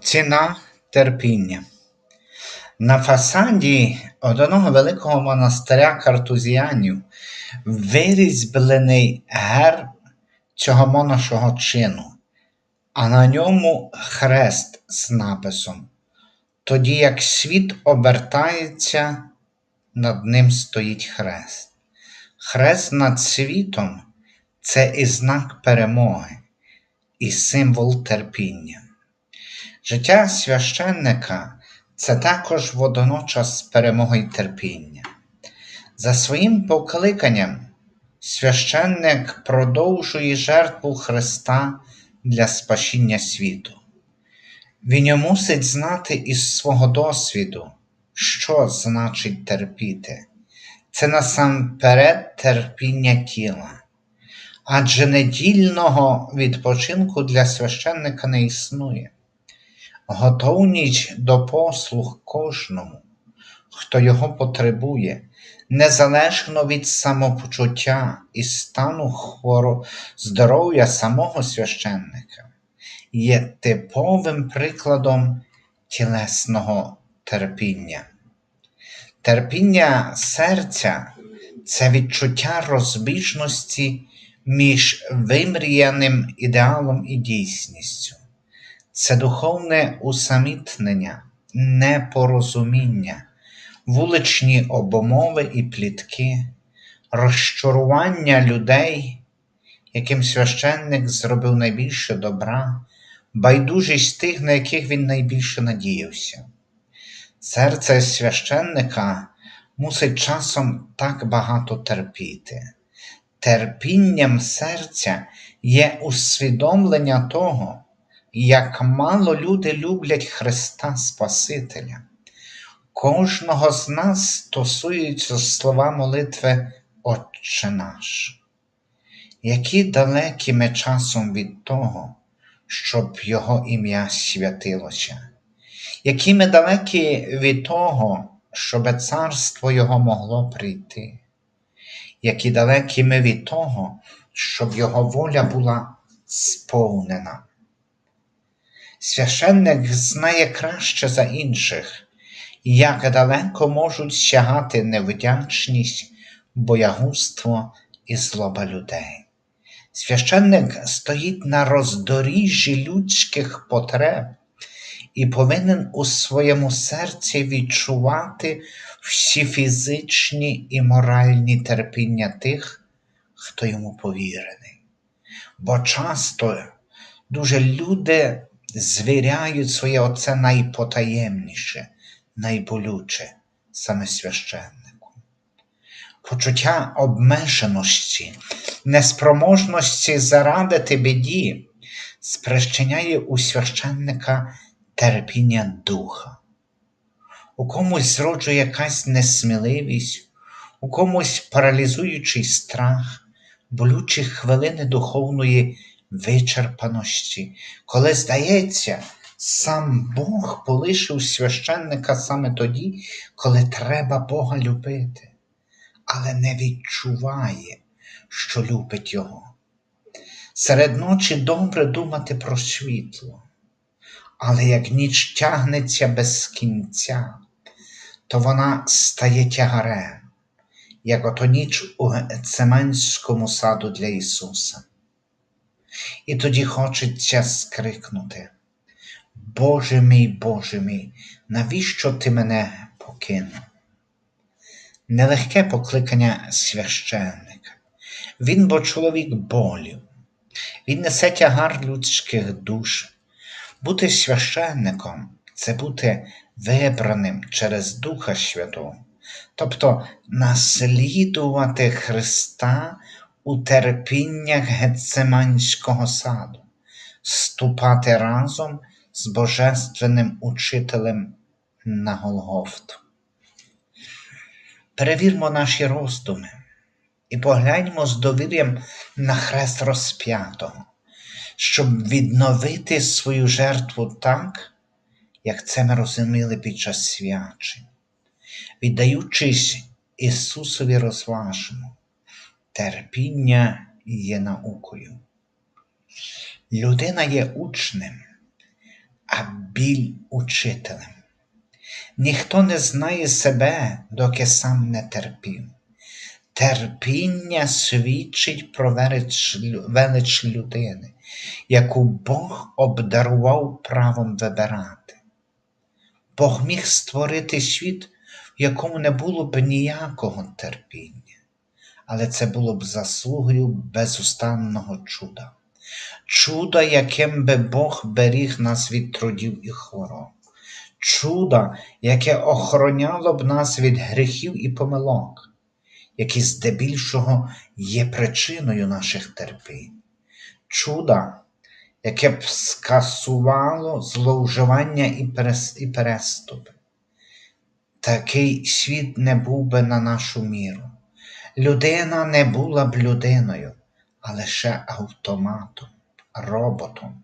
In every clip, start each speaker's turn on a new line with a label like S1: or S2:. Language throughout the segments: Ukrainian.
S1: Ціна терпіння. На фасаді одного великого монастиря картузіанів вирізблений герб цього монашого чину, а на ньому хрест з написом. Тоді як світ обертається, над ним стоїть хрест. Хрест над світом це і знак перемоги, і символ терпіння. Життя священника це також водночас перемога й терпіння. За своїм покликанням священник продовжує жертву Христа для спасіння світу. Він мусить знати із свого досвіду, що значить терпіти. Це насамперед терпіння тіла. Адже недільного відпочинку для священника не існує. Готовність до послуг кожному, хто його потребує, незалежно від самопочуття і стану хворо здоров'я самого священника, є типовим прикладом тілесного терпіння. Терпіння серця це відчуття розбіжності між вимріяним ідеалом і дійсністю. Це духовне усамітнення, непорозуміння, вуличні обомови і плітки, розчарування людей, яким священник зробив найбільше добра, байдужість тих, на яких він найбільше надіявся. Серце священника мусить часом так багато терпіти. Терпінням серця є усвідомлення того, як мало люди люблять Христа Спасителя. Кожного з нас стосуються слова молитви Отче наш, які далекі ми часом від того, щоб Його ім'я святилося, які ми далекі від того, щоб царство Його могло прийти, які далекі ми від того, щоб Його воля була сповнена. Священник знає краще за інших, як далеко можуть сягати невдячність, боягузтво і злоба людей. Священник стоїть на роздоріжжі людських потреб і повинен у своєму серці відчувати всі фізичні і моральні терпіння тих, хто йому повірений. Бо часто дуже люди звіряють своє оце найпотаємніше, найболюче саме священнику. Почуття обмеженості, неспроможності зарадити біді спричиняє у священника терпіння духа. У комусь зроджує якась несміливість, у комусь паралізуючий страх, болючі хвилини духовної вичерпаності, коли, здається, сам Бог полишив священника саме тоді, коли треба Бога любити, але не відчуває, що любить Його. Серед ночі добре думати про світло, але як ніч тягнеться без кінця, то вона стає тягарем, як ото ніч у Гецеманському саду для Ісуса. І тоді хочеться скрикнути. Боже мій, Боже мій, навіщо ти мене покинув? Нелегке покликання священника. Він бо чоловік болів, він несе тягар людських душ. Бути священником це бути вибраним через Духа Святого, тобто наслідувати Христа у терпіннях Гецеманського саду, ступати разом з Божественним Учителем на Голгофту. Перевірмо наші роздуми і погляньмо з довір'ям на хрест розп'ятого, щоб відновити свою жертву так, як це ми розуміли під час свячень, віддаючись Ісусові розважимо, терпіння є наукою. Людина є учнем, а біль учителем. Ніхто не знає себе, доки сам не терпів. Терпіння свідчить про велич, людини, яку Бог обдарував правом вибирати. Бог міг створити світ, в якому не було б ніякого терпіння, але це було б заслугою безустанного чуда, чуда, яким би Бог беріг нас від трудів і хвороб, чуда, яке охороняло б нас від гріхів і помилок які здебільшого є причиною наших терпінь. Чуда, яке б скасувало зловживання і переступи. Такий світ не був би на нашу міру. Людина не була б людиною, а лише автоматом, роботом.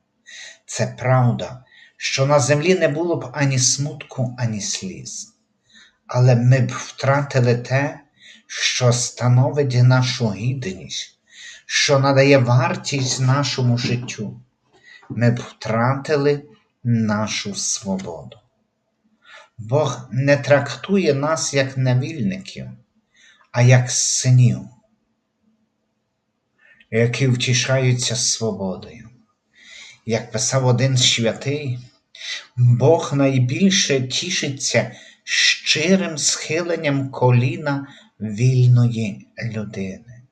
S1: Це правда, що на землі не було б ані смутку, ані сліз. Але ми б втратили те, що становить нашу гідність, що надає вартість нашому життю, ми б втратили нашу свободу. Бог не трактує нас як невільників, а як синів, які втішаються свободою. Як писав один святий, Бог найбільше тішиться щирим схиленням коліна вільної людини.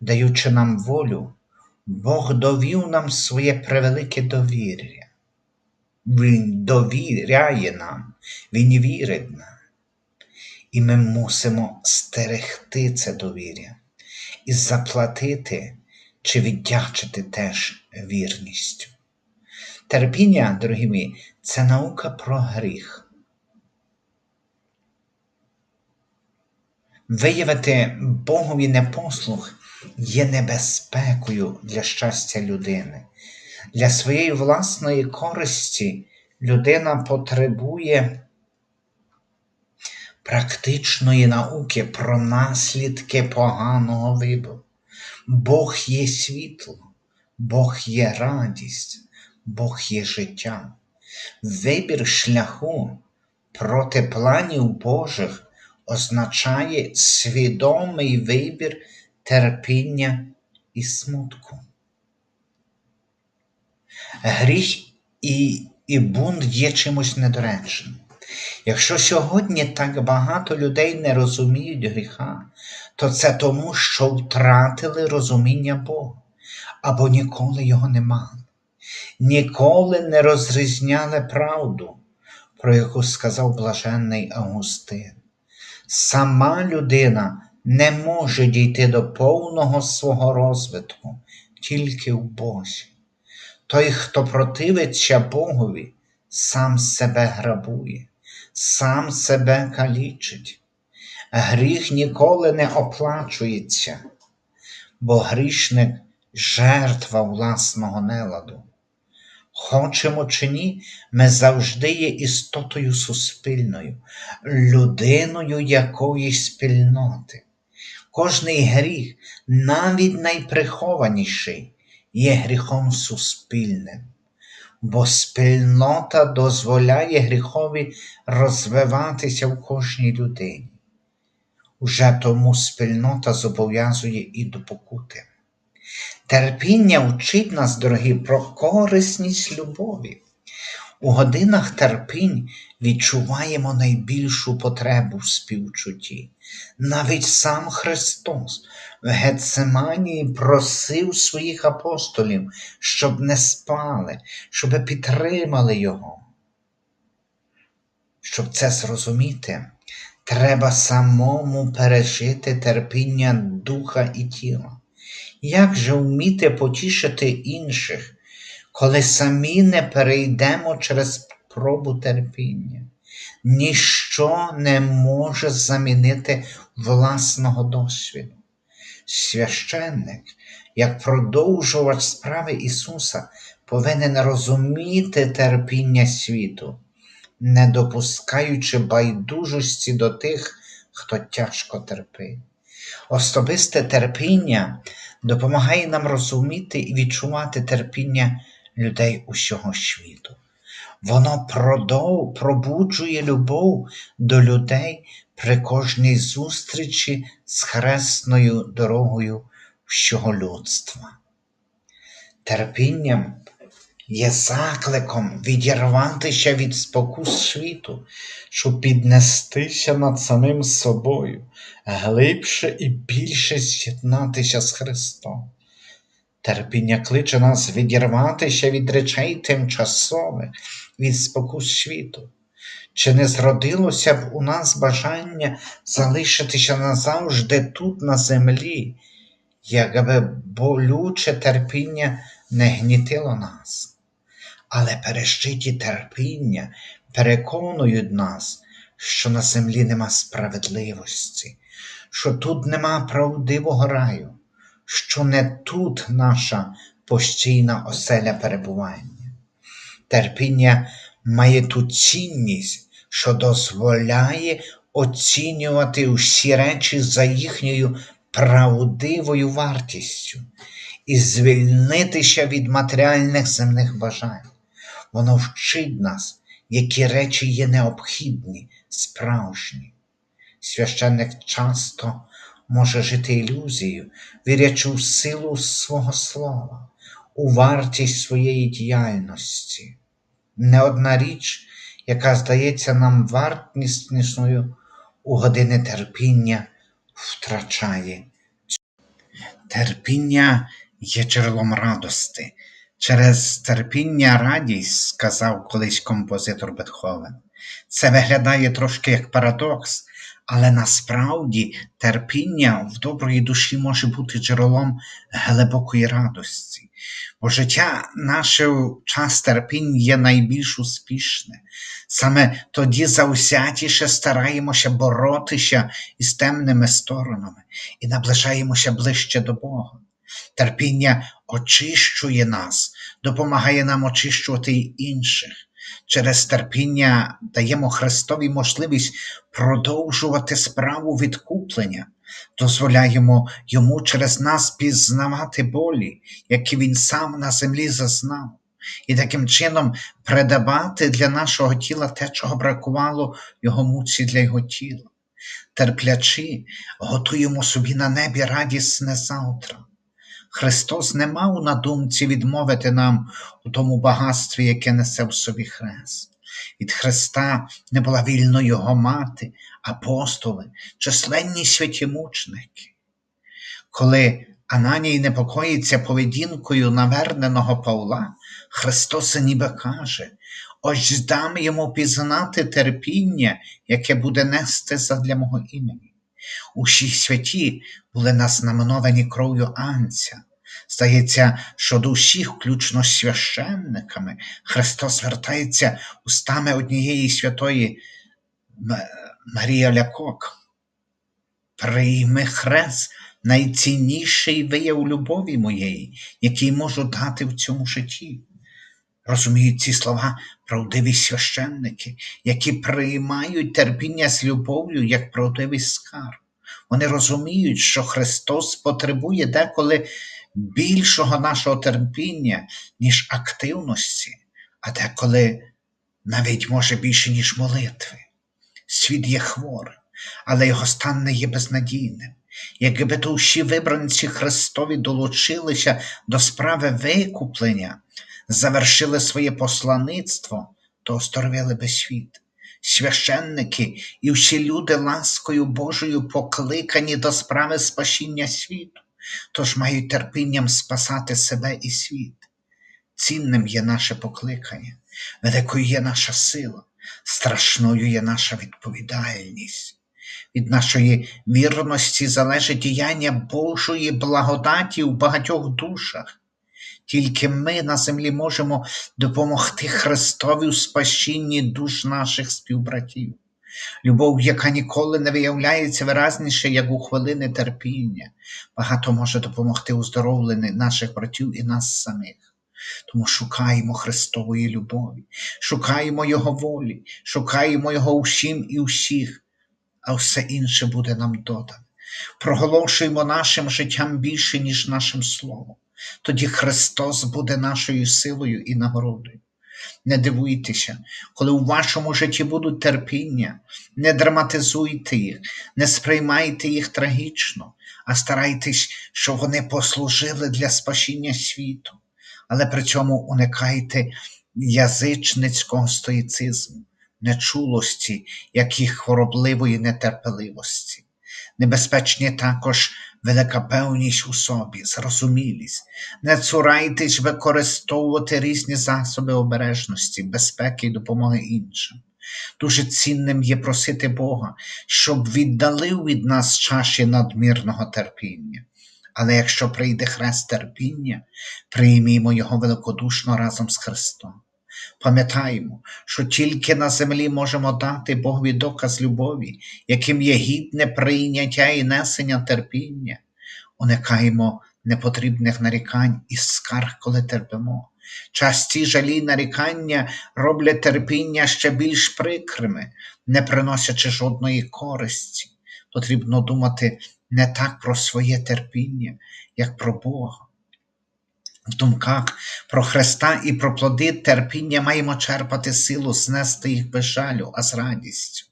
S1: Даючи нам волю, Бог довів нам своє превелике довір'я. Він довіряє нам, Він вірить нам. І ми мусимо стерегти це довір'я і заплатити чи віддячити теж вірністю. Терпіння, дорогі мої, це наука про гріх. Виявити Богові непослух є небезпекою для щастя людини. Для своєї власної користі людина потребує практичної науки про наслідки поганого вибору. Бог є світло, Бог є радість, Бог є життя. Вибір шляху проти планів Божих означає свідомий вибір терпіння і смутку. Гріх і, і бунт є чимось недоречним. Якщо сьогодні так багато людей не розуміють гріха, то це тому, що втратили розуміння Бога або ніколи його не мали, ніколи не розрізняли правду, про яку сказав блаженний Августин. Сама людина не може дійти до повного свого розвитку тільки в Бозі. Той, хто противиться Богові, сам себе грабує, сам себе калічить. Гріх ніколи не оплачується, бо грішник жертва власного неладу. Хочемо чи ні, ми завжди є істотою суспільною, людиною якоїсь спільноти. Кожний гріх, навіть найприхованіший, є гріхом суспільним, бо спільнота дозволяє гріхові розвиватися в кожній людині. Уже тому спільнота зобов'язує і до покути. Терпіння вчить нас, дорогі, про корисність любові. У годинах терпінь відчуваємо найбільшу потребу в співчутті. Навіть сам Христос в Гецеманії просив своїх апостолів, щоб не спали, щоб підтримали Його. Щоб це зрозуміти, треба самому пережити терпіння духа і тіла. Як же вміти потішити інших, коли самі не перейдемо через пробу терпіння? Ніщо не може замінити власного досвіду. Священник, як продовжувач справи Ісуса, повинен розуміти терпіння світу, не допускаючи байдужості до тих, хто тяжко терпить. Особисте терпіння допомагає нам розуміти і відчувати терпіння людей усього світу. Воно продов, пробуджує любов до людей при кожній зустрічі з хресною дорогою всього людства. Терпінням є закликом відірватися від спокус світу, щоб піднестися над самим собою, глибше і більше з'єднатися з Христом. Терпіння кличе нас відірватися від речей тимчасових, від спокус світу. Чи не зродилося б у нас бажання залишитися назавжди тут, на землі, якби болюче терпіння не гнітило нас? Але пережиті терпіння переконують нас, що на землі нема справедливості, що тут нема правдивого раю, що не тут наша постійна оселя перебування. Терпіння має ту цінність, що дозволяє оцінювати всі речі за їхньою правдивою вартістю і звільнитися від матеріальних земних бажань. Воно вчить нас, які речі є необхідні, справжні. Священник часто може жити ілюзією, вірячи в силу свого слова, у вартість своєї діяльності. Не одна річ, яка здається нам вартіснішою у години терпіння, втрачає. Терпіння є джерелом радости. Через терпіння радість, сказав колись композитор Бетховен. Це виглядає трошки як парадокс, але насправді терпіння в доброї душі може бути джерелом глибокої радості. Бо життя наше час терпінь є найбільш успішне. Саме тоді завзятіше стараємося боротися із темними сторонами і наближаємося ближче до Бога. Терпіння очищує нас, допомагає нам очищувати інших. Через терпіння даємо Христові можливість продовжувати справу відкуплення, дозволяємо йому через нас пізнавати болі, які він сам на землі зазнав, і таким чином придавати для нашого тіла те, чого бракувало його муці для його тіла. Терплячи, готуємо собі на небі радісне завтра. Христос не мав на думці відмовити нам у тому багатстві, яке несе в собі хрест. Від Христа не була вільно його мати, апостоли, численні святі мучники. Коли Ананій непокоїться поведінкою наверненого Павла, Христос ніби каже: ось дам йому пізнати терпіння, яке буде нести задля мого імені. Усі святі були назнаменовані кров'ю Анця. Здається, що до всіх, включно з священниками, Христос звертається устами однієї святої Марія Лякок. Прийми хрест найцінніший вияв любові моєї, який можу дати в цьому житті. Розуміють ці слова правдиві священники, які приймають терпіння з любов'ю як правдивий скарб. Вони розуміють, що Христос потребує деколи більшого нашого терпіння, ніж активності, а деколи навіть може більше, ніж молитви. Світ є хворим, але його стан не є безнадійним. Якби то всі вибранці Христові долучилися до справи викуплення, завершили своє послаництво, то оздоровили би світ. Священники і всі люди ласкою Божою покликані до справи спасіння світу, тож мають терпінням спасати себе і світ. Цінним є наше покликання, великою є наша сила, страшною є наша відповідальність. Від нашої вірності залежить діяння Божої благодаті в багатьох душах. Тільки ми на землі можемо допомогти Христові у спасінні душ наших співбратів. Любов, яка ніколи не виявляється виразніше, як у хвилини терпіння, багато може допомогти уздоровленні наших братів і нас самих. Тому шукаємо Христової любові, шукаємо Його волі, шукаємо Його усім і усіх, а все інше буде нам додане. Проголошуємо нашим життям більше, ніж нашим словом. Тоді Христос буде нашою силою і нагородою. Не дивуйтеся, коли у вашому житті будуть терпіння, не драматизуйте їх, не сприймайте їх трагічно, а старайтесь, щоб вони послужили для спасіння світу, але при цьому уникайте язичницького стоїцизму, нечулості, як і хворобливої нетерпеливості. Небезпечні також велика певність у собі, зрозумілість. Не цурайтесь використовувати різні засоби обережності, безпеки і допомоги іншим. Дуже цінним є просити Бога, щоб віддалив від нас чаші надмірного терпіння. Але якщо прийде хрест терпіння, приймімо його великодушно разом з Христом. Пам'ятаємо, що тільки на землі можемо дати Богові доказ любові, яким є гідне прийняття і несення терпіння. Уникаємо непотрібних нарікань і скарг, коли терпимо. Часті жалі нарікання роблять терпіння ще більш прикрими, не приносячи жодної користі. Потрібно думати не так про своє терпіння, як про Бога. В думках про Христа і про плоди терпіння маємо черпати силу, знести їх без жалю, а з радістю.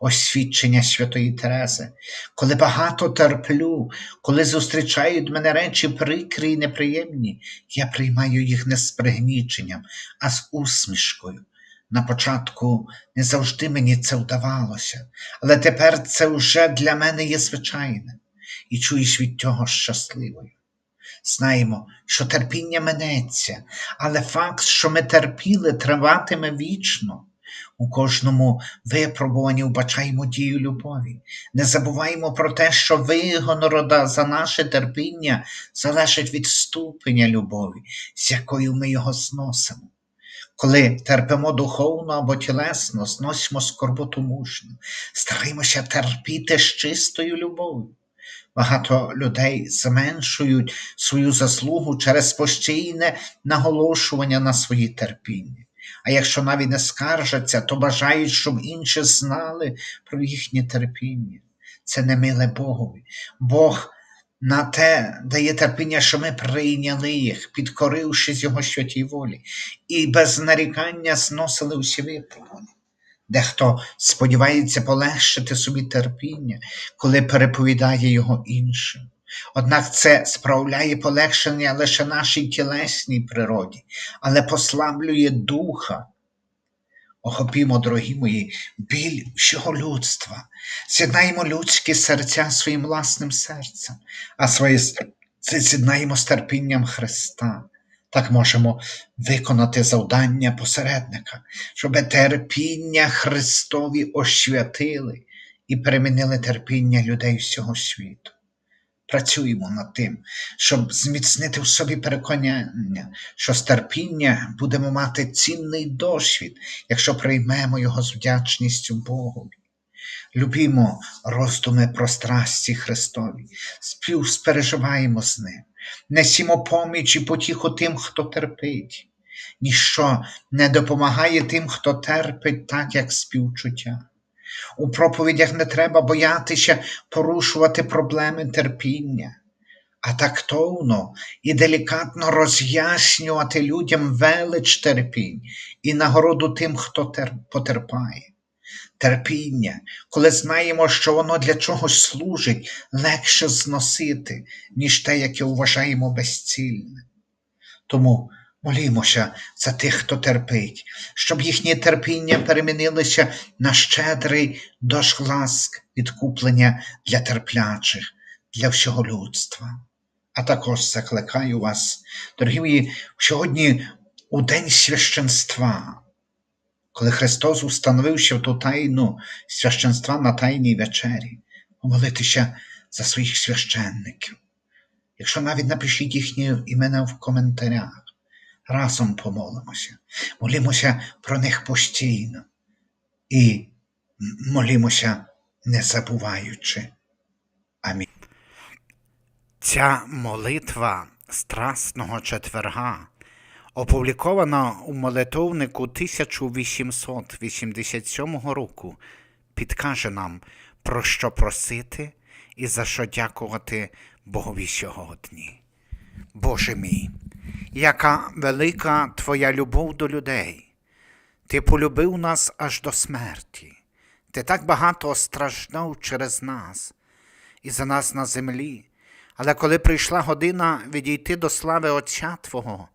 S1: Ось свідчення святої Терези. Коли багато терплю, коли зустрічають мене речі прикрі й неприємні, я приймаю їх не з пригніченням, а з усмішкою. На початку не завжди мені це вдавалося, але тепер це вже для мене є звичайним, і чуєш від цього щасливою. Знаємо, що терпіння минеться, але факт, що ми терпіли, триватиме вічно. У кожному випробуванні вбачаємо дію любові. Не забуваємо про те, що вигонода за наше терпіння залежить від ступеня любові, з якою ми його зносимо. Коли терпимо духовно або тілесно, зносимо скорботу мужньо, стараємося терпіти з чистою любов'ю. Багато людей зменшують свою заслугу через постійне наголошування на свої терпіння. А якщо навіть не скаржаться, то бажають, щоб інші знали про їхнє терпіння. Це не миле Богові. Бог на те дає терпіння, що ми прийняли їх, підкорившись Його святій волі, і без нарікання зносили усі випробування. Дехто сподівається полегшити собі терпіння, коли переповідає його іншим. Однак це справляє полегшення лише нашій тілесній природі, але послаблює духа. Охопімо, дорогі мої, біль всього людства, з'єднаємо людські серця своїм власним серцем, а своє з'єднаємо з терпінням Христа. Так можемо виконати завдання посередника, щоб терпіння Христові освятили і перемінили терпіння людей всього світу. Працюємо над тим, щоб зміцнити в собі переконання, що з терпіння будемо мати цінний досвід, якщо приймемо його з вдячністю Богові. Любімо роздуми про страсті Христові, співспереживаємо з ним, несімо поміч і потіху тим, хто терпить. Ніщо не допомагає тим, хто терпить так, як співчуття. У проповідях не треба боятися порушувати проблеми терпіння, а тактовно і делікатно роз'яснювати людям велич терпінь і нагороду тим, хто потерпає. Терпіння, коли знаємо, що воно для чогось служить, легше зносити, ніж те, яке вважаємо безцільним. Тому молімося за тих, хто терпить, щоб їхнє терпіння перемінилося на щедрий дощ ласк відкуплення для терплячих, для всього людства. А також закликаю вас, дорогі мої, сьогодні у День священства, коли Христос установив ще ту тайну священства на Тайній вечері, помолитися за своїх священників. Якщо навіть напишіть їхні імена в коментарях, разом помолимося, молімося про них постійно і молімося, не забуваючи. Амінь.
S2: Ця молитва Страсного четверга опублікована у молитовнику 1887 року, підкаже нам, про що просити і за що дякувати Богові сьогодні. Боже мій, яка велика Твоя любов до людей, Ти полюбив нас аж до смерті. Ти так багато страждав через нас і за нас на землі. Але коли прийшла година відійти до слави Отця Твого,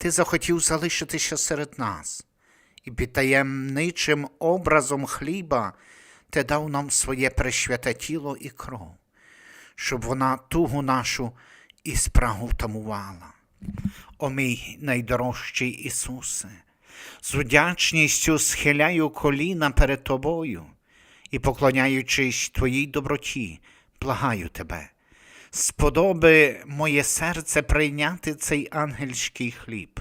S2: ти захотів залишитися серед нас, і під таємничим образом хліба ти дав нам своє пресвяте тіло і кров, щоб вона тугу нашу і спрагу втамувала. О мій найдорожчий Ісусе, з вдячністю схиляю коліна перед Тобою і, поклоняючись Твоїй доброті, благаю Тебе, сподоби моє серце прийняти цей ангельський хліб.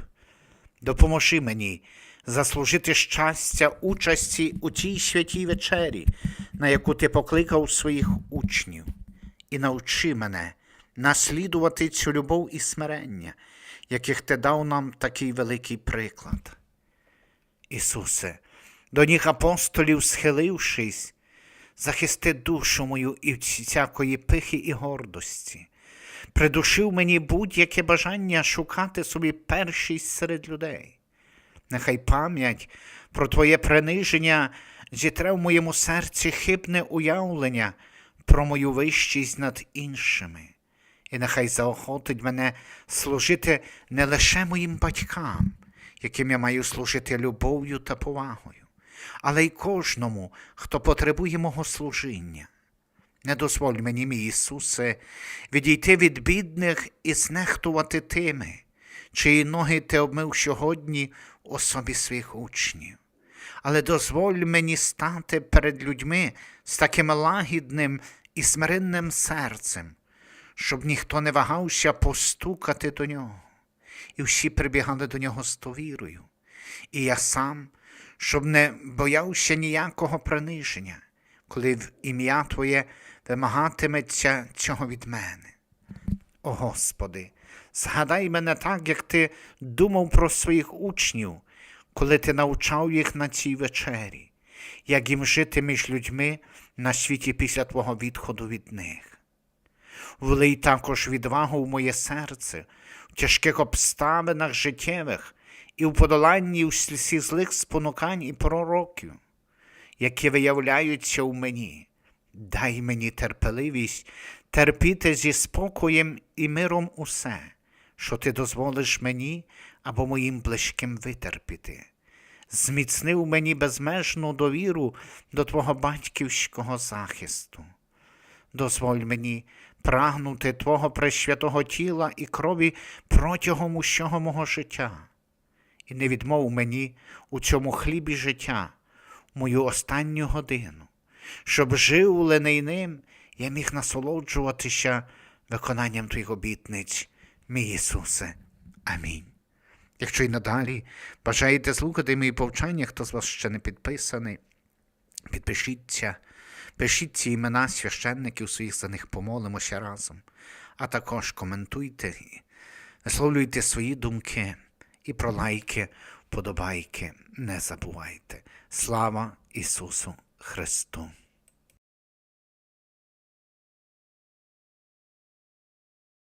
S2: Допоможи мені заслужити щастя участі у тій святій вечері, на яку ти покликав своїх учнів, і навчи мене наслідувати цю любов і смирення, яких ти дав нам такий великий приклад. Ісусе, до ніг апостолів схилившись, захисти душу мою і всякої пихи і гордості, придушив мені будь-яке бажання шукати собі першість серед людей. Нехай пам'ять про Твоє приниження зітре в моєму серці хибне уявлення про мою вищість над іншими, і нехай заохотить мене служити не лише моїм батькам, яким я маю служити любов'ю та повагою, але й кожному, хто потребує мого служіння. Не дозволь мені, мій Ісусе, відійти від бідних і знехтувати тими, чиї ноги ти обмив сьогодні в особі своїх учнів. Але дозволь мені стати перед людьми з таким лагідним і смиренним серцем, щоб ніхто не вагався постукати до нього, і всі прибігали до нього з довірою. І я сам, щоб не боявся ніякого приниження, коли в ім'я Твоє вимагатиметься цього від мене. О Господи, згадай мене так, як ти думав про своїх учнів, коли ти навчав їх на цій вечері, як їм жити між людьми на світі після Твого відходу від них. Влий також відвагу в моє серце в тяжких обставинах життєвих і в подоланні всі злих спонукань і пророків, які виявляються у мені. Дай мені терпеливість терпіти зі спокоєм і миром усе, що ти дозволиш мені або моїм близьким витерпіти. Зміцнив мені безмежну довіру до Твого батьківського захисту. Дозволь мені прагнути Твого пресвятого тіла і крові протягом усього мого життя, і не відмов мені у цьому хлібі життя, мою останню годину, щоб живлений ним я міг насолоджуватися виконанням Твоїх обітниць, мій Ісусе. Амінь. Якщо й надалі бажаєте слухати мої повчання, хто з вас ще не підписаний, підпишіться, пишіть ці імена священників своїх за них помолимося разом, а також коментуйте, висловлюйте свої думки і про лайки, подобайки не забувайте. Слава Ісусу Христу!